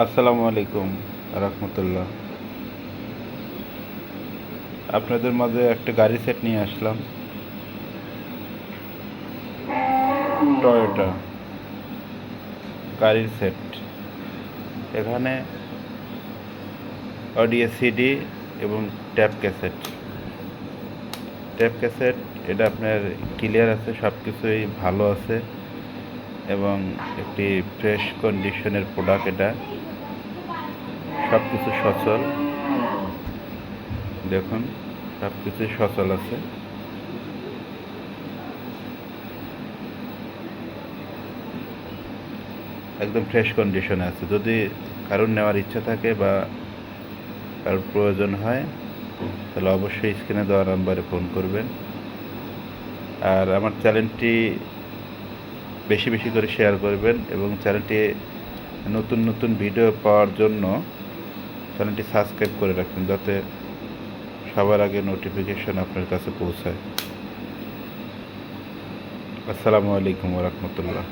আসসালামু আলাইকুম রহমতুল্লাহ। আপনাদের মাঝে একটা গাড়ি সেট নিয়ে আসলাম। টয়োটা গাড়ির সেট এখানে অডিও সিডি এবং ট্যাপ ক্যাসেট ট্যাপ ক্যাসেট এটা আপনার ক্লিয়ার আছে সব কিছুই ভালো আছে। এবং একটি ফ্রেশ কন্ডিশনের প্রোডাক্ট এটা। সব কিছু সচল। দেখুন সব কিছুই সচল আছে। একদম ফ্রেশ কন্ডিশনে আছে। যদি কারোর নেওয়ার ইচ্ছা থাকে বা কারোর প্রয়োজন হয়, তাহলে অবশ্যই স্ক্রিনে দেওয়া নাম্বারে ফোন করবেন। আর আমার চ্যানেলটি বেশি বেশি করে শেয়ার করবেন এবং চ্যানেলটি নতুন নতুন ভিডিও পাওয়ার জন্য চ্যানেলটি সাবস্ক্রাইব করে রাখবেন যাতে সবার আগে নোটিফিকেশন আপনার কাছে পৌঁছায়। আসসালামু আলাইকুম রহমতুল্লাহ।